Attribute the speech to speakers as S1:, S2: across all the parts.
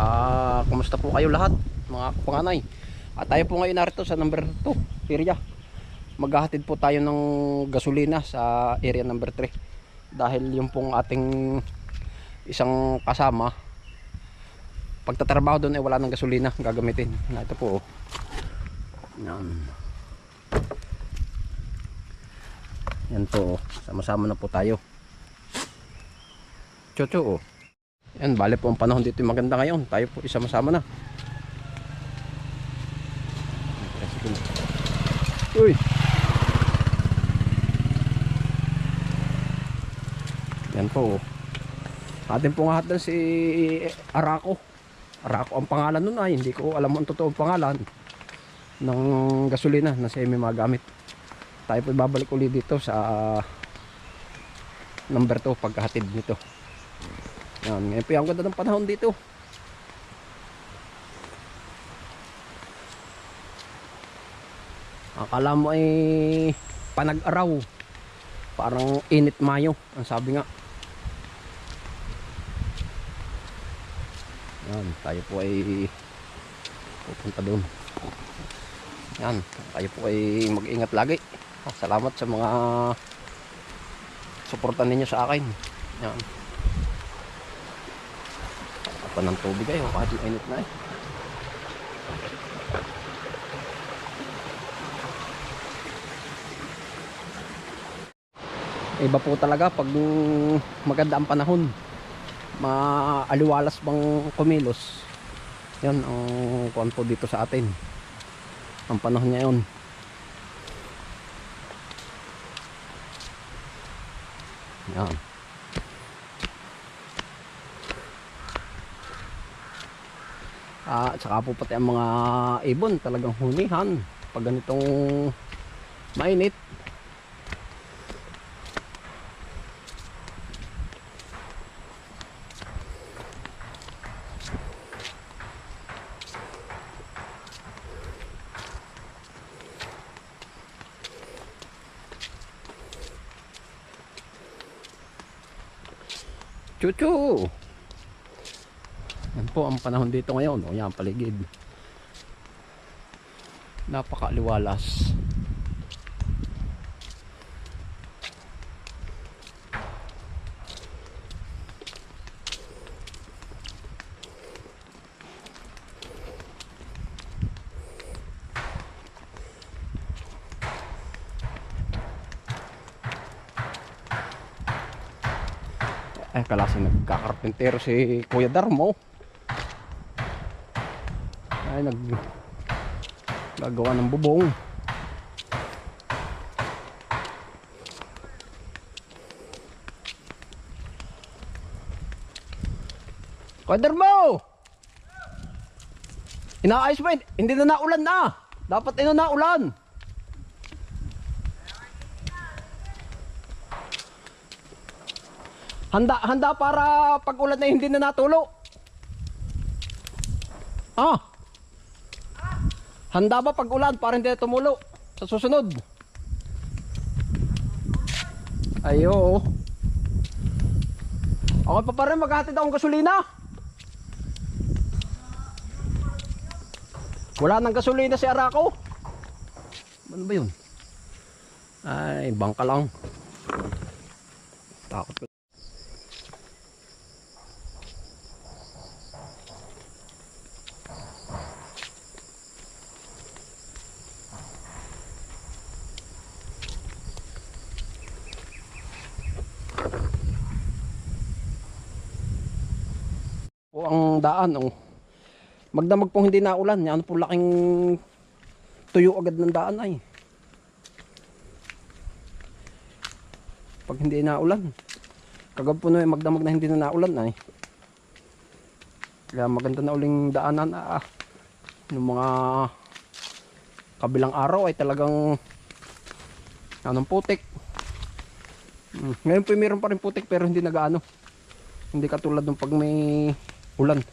S1: Ah, kumusta po kayo lahat, mga panganay? At tayo po ngayon narito sa number 2, area. Maghahatid po tayo ng gasolina sa area number 3. Dahil yung pong ating isang kasama, pagtatrabaho doon ay wala ng gasolina gagamitin. Na ito po. Oh. Yan. Yan po. oh. Sama-sama na po tayo. Chocho oh. Yan, bale po ang panahon dito maganda ngayon. Tayo po isama-sama na. Uy! Yan po. oh. Atin po nga si Arako. Arako ang pangalan nun ay. Hindi ko alam ang totoong pangalan ng gasolina na semi magamit. Tayo po babalik ulit dito sa number 2 pagkahatid nito. Yan, ngayon po yung ganda ng panahon dito. Akala mo ay panag-araw. Parang init mayo, ang sabi nga. Yan, tayo po ay pupunta doon. Yan, tayo po ay mag-ingat lagi. Salamat sa mga suportan ninyo sa akin. Yan. Apa ng tubig kayo kahit mainit na eh. Iba po talaga pag maganda ang panahon. Maaliwalas bang kumilos. Yan ang kuwan po dito sa atin. Ang panahon ngayon. Yan. Ah, at saka po pati ang mga ibon talagang hunihan pag ganitong mainit. Chuchu! Po ang panahon dito ngayon. O yan, paligid. Napakaliwalas. Eh, kalasing nagkakarpintero si Kuya Darmo. Ay, nag gagawa ng bubong. Kuya Darmo! Inaayos yun? Hindi na naulan na. Dapat ino naulan. Handa, handa para pag ulan na hindi na natulo. Ah. Handa ba pag ulan para hindi tumulo sa susunod? Ayo. Ako pa pa rin maghatid akong gasolina. Wala nang gasolina si Arako. Ano ba yun? Ay, bangka lang. Takot po ang daan oh. Magdamag pong hindi naulan, yan po laking tuyo agad ng daan ay. Pag hindi naulan. Kagab po na magdamag na hindi na naulan ay. Kaya maganda na uling daanan ah. Yung mga kabilang araw ay talagang anong putik. Hmm. Ngayon po mayroon pa rin putik pero hindi nagaano. Hindi katulad ng pag may ulan.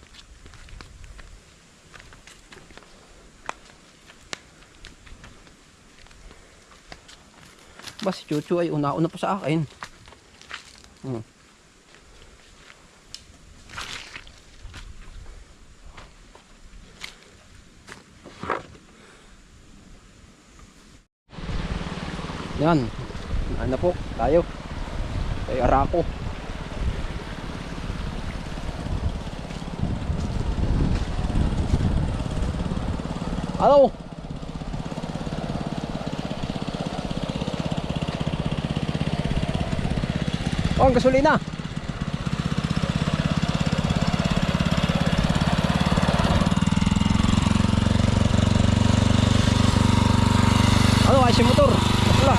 S1: Ba si Chuchu ay una-una pa sa akin. Hmm. Yan. Ano po? Tayo. Ay arako. Hello. Oh, ang gasolina. Ano, ayos yung motor. Wala.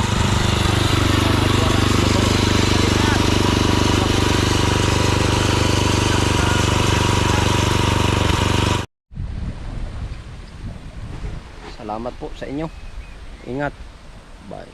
S1: Salamat po sa inyo. Ingat. Bye.